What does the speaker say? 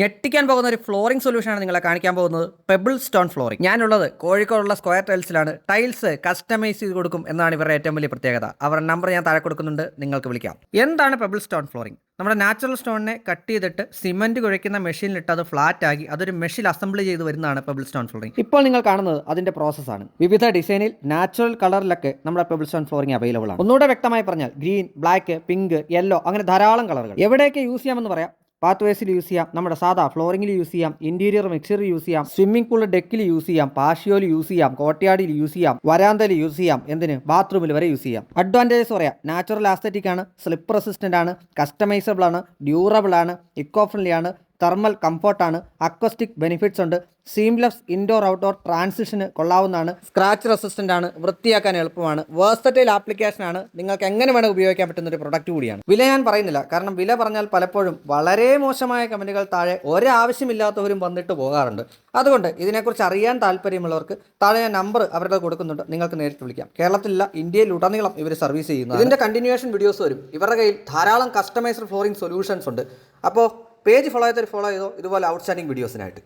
ഞെട്ടിക്കാൻ പോകുന്ന ഒരു ഫ്ലോറിംഗ് സൊല്യൂഷനാണ് നിങ്ങളെ കാണിക്കാൻ പോകുന്നത്. പെബിൾ സ്റ്റോൺ ഫ്ലോറിംഗ് ഞാനുള്ളത് കോഴിക്കോടുള്ള സ്ക്വയർ ടൈൽസിലാണ് ടൈൽസ് കസ്റ്റമൈസ് ചെയ്ത് കൊടുക്കും എന്നാണ് ഇവരുടെ ഏറ്റവും വലിയ പ്രത്യേകത. അവരുടെ നമ്പർ ഞാൻ താഴെ കൊടുക്കുന്നുണ്ട്. നിങ്ങൾക്ക് വിളിക്കാം. എന്താണ് പെബിൾ സ്റ്റോൺ ഫ്ലോറിംഗ് നമ്മുടെ നാച്ചുറൽ സ്റ്റോണിനെ കട്ട് ചെയ്തിട്ട് സിമെന്റ് കുഴയ്ക്കുന്ന മെഷീനിലിട്ട് അത് ഫ്ലാറ്റ് ആക്കി അതൊരു മെഷീൻ അസംബിൾ ചെയ്ത് വരുന്നതാണ് പെബിൾ സ്റ്റോൺ ഫ്ലോറിംഗ് ഇപ്പോൾ നിങ്ങൾ കാണുന്നത് അതിന്റെ പ്രോസസ് ആണ്. വിവിധ ഡിസൈനിൽ നാച്ചുറൽ കളറിലൊക്കെ നമ്മുടെ പെബിൾ സ്റ്റോൺ ഫ്ലോറിംഗ് അവൈലബിൾ ആണ്. ഒന്നുകൂടെ വ്യക്തമായി പറഞ്ഞാൽ ഗ്രീൻ ബ്ലാക്ക് പിങ്ക് യെല്ലോ അങ്ങനെ ധാരാളം കളറുകൾ എവിടെയൊക്കെ യൂസ് ചെയ്യാമെന്ന് പറയാം? പാത്ത് വേസിൽ യൂസ് ചെയ്യാം നമ്മുടെ സാധാ ഫ്ലോറിംഗിൽ യൂസ് ചെയ്യാം ഇന്റീരിയർ മിക്സറിൽ യൂസ് ചെയ്യാം സ്വിമ്മിംഗ് പൂൾ ഡെക്കിൽ യൂസ് ചെയ്യാം പാഷ്യോയിൽ യൂസ് ചെയ്യാം കോട്ടയാടിയിൽ യൂസ് ചെയ്യാം വരാന്തയിൽ യൂസ് ചെയ്യാം എന്തിന്? ബാത്റൂമിൽ വരെ യൂസ് ചെയ്യാം. അഡ്വാന്റേജസ് പറയാം നാച്ചുറൽ ആസ്തറ്റിക് ആണ് സ്ലിപ്പ് റെസിസ്റ്റന്റ് ആണ് കസ്റ്റമൈസബിൾ ആണ് ഡ്യൂറബിൾ ആണ് ഇക്കോ ഫ്രണ്ട്ലി ആണ് തെർമൽ കംഫർട്ടാണ് അക്വസ്റ്റിക് ബെനിഫിറ്റ്സ് ഉണ്ട്. സീംലെസ് ഇൻഡോർ ഔട്ട്ഡോർ ട്രാൻസിഷന് കൊള്ളാവുന്നതാണ്. സ്ക്രാച്ച് റെസിസ്റ്റന്റ് ആണ്. വൃത്തിയാക്കാൻ എളുപ്പമാണ്. വേഴ്സറ്റൈൽ ആപ്ലിക്കേഷൻ ആണ്. നിങ്ങൾക്ക് എങ്ങനെ വേണം ഉപയോഗിക്കാൻ പറ്റുന്ന ഒരു പ്രൊഡക്റ്റ് കൂടിയാണ്. വില ഞാൻ പറയുന്നില്ല. കാരണം വില പറഞ്ഞാൽ പലപ്പോഴും വളരെ മോശമായ കമന്റുകൾ താഴെ ഒരാവശ്യമില്ലാത്തവരും വന്നിട്ട് പോകാറുണ്ട്. അതുകൊണ്ട് ഇതിനെക്കുറിച്ച് അറിയാൻ താല്പര്യമുള്ളവർക്ക് താഴെ ഞാൻ നമ്പർ അവരുടെ കൊടുക്കുന്നുണ്ട്. നിങ്ങൾക്ക് നേരിട്ട് വിളിക്കാം. കേരളത്തിലല്ല ഇന്ത്യയിൽ ഉടനീളം ഇവർ സർവീസ് ചെയ്യുന്നു ഇതിന്റെ കണ്ടിന്യൂഷൻ വീഡിയോസ് വരും. ഇവരുടെ കയ്യിൽ ധാരാളം കസ്റ്റമൈസ്ഡ് ഫ്ലോറിംഗ് സൊല്യൂഷൻസ് ഉണ്ട്. അപ്പോൾ പേജ് ഫോളോ ചെയ്തൊരു ഫോളോ ചെയ്തോ. ഇതുപോലെ ഔട്ട്സ്റ്റാൻഡിംഗ് വീഡിയോസിനായിട്ട്